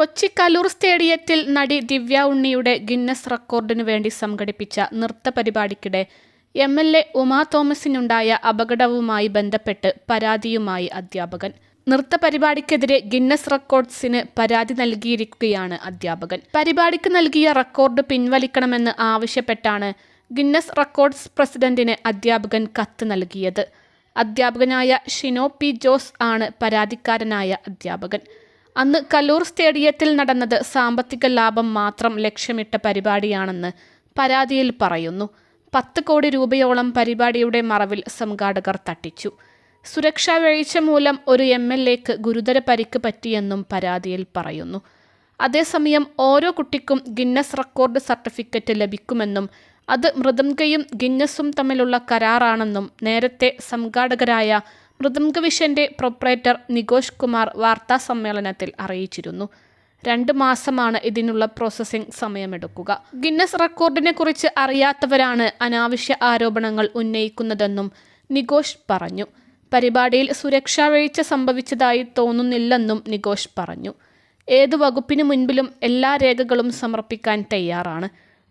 കൊച്ചി കലൂർ സ്റ്റേഡിയത്തിൽ നടി ദിവ്യ ഉണ്ണിയുടെ ഗിന്നസ് റെക്കോർഡിനു വേണ്ടി സംഘടിപ്പിച്ച നൃത്ത പരിപാടിക്കിടെ എം എൽ എ ഉമാ തോമസിനുണ്ടായ അപകടവുമായി ബന്ധപ്പെട്ട് പരാതിയുമായി അധ്യാപകൻ. നൃത്ത പരിപാടിക്കെതിരെ ഗിന്നസ് റെക്കോർഡ്സിന് പരാതി നൽകിയിരിക്കുകയാണ് അധ്യാപകൻ. പരിപാടിക്ക് നൽകിയ റെക്കോർഡ് പിൻവലിക്കണമെന്ന് ആവശ്യപ്പെട്ടാണ് ഗിന്നസ് റെക്കോർഡ്സ് പ്രസിഡന്റിന് അധ്യാപകൻ കത്ത് നൽകിയത്. അധ്യാപകനായ ഷിനോ പി ജോസ് ആണ് പരാതിക്കാരനായ അധ്യാപകൻ. അന്ന് കലൂർ സ്റ്റേഡിയത്തിൽ നടന്നത് സാമ്പത്തിക ലാഭം മാത്രം ലക്ഷ്യമിട്ട പരിപാടിയാണെന്ന് പരാതിയിൽ പറയുന്നു. പത്ത് കോടി രൂപയോളം പരിപാടിയുടെ മറവിൽ സംഘാടകർ തട്ടിച്ചു. സുരക്ഷാ വീഴ്ച മൂലം ഒരു എം എൽ എക്ക് ഗുരുതര പരിക്ക് പറ്റിയെന്നും പരാതിയിൽ പറയുന്നു. അതേസമയം ഓരോ കുട്ടിക്കും ഗിന്നസ് റെക്കോർഡ് സർട്ടിഫിക്കറ്റ് ലഭിക്കുമെന്നും അത് മൃദംഗയും ഗിന്നസും തമ്മിലുള്ള കരാറാണെന്നും നേരത്തെ സംഘാടകരായ മൃദംഗവിഷന്റെ പ്രൊപ്പറേറ്റർ നികോഷ് കുമാർ വാർത്താ സമ്മേളനത്തിൽ അറിയിച്ചിരുന്നു. രണ്ട് മാസമാണ് ഇതിനുള്ള പ്രോസസ്സിംഗ് സമയമെടുക്കുക. ഗിന്നസ് റെക്കോർഡിനെ കുറിച്ച് അറിയാത്തവരാണ് അനാവശ്യ ആരോപണങ്ങൾ ഉന്നയിക്കുന്നതെന്നും നികോഷ് പറഞ്ഞു. പരിപാടിയിൽ സുരക്ഷാ വീഴ്ച സംഭവിച്ചതായി തോന്നുന്നില്ലെന്നും നികോഷ് പറഞ്ഞു. ഏതു വകുപ്പിനു മുൻപിലും എല്ലാ രേഖകളും സമർപ്പിക്കാൻ തയ്യാറാണ്.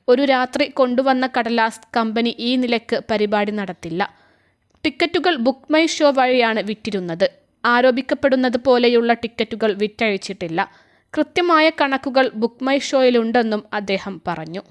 ഒരു രാത്രി കൊണ്ടുവന്ന കടലാസ് കമ്പനി ഈ നിലയ്ക്ക് പരിപാടി നടത്തില്ല. ടിക്കറ്റുകൾ ബുക്ക് മൈ ഷോ വഴിയാണ് വിറ്റിരുന്നത്. ആരോപിക്കപ്പെടുന്നത് പോലെയുള്ള ടിക്കറ്റുകൾ വിറ്റഴിച്ചിട്ടില്ല. കൃത്യമായ കണക്കുകൾ ബുക്ക് മൈ ഷോയിലുണ്ടെന്നും അദ്ദേഹം പറഞ്ഞു.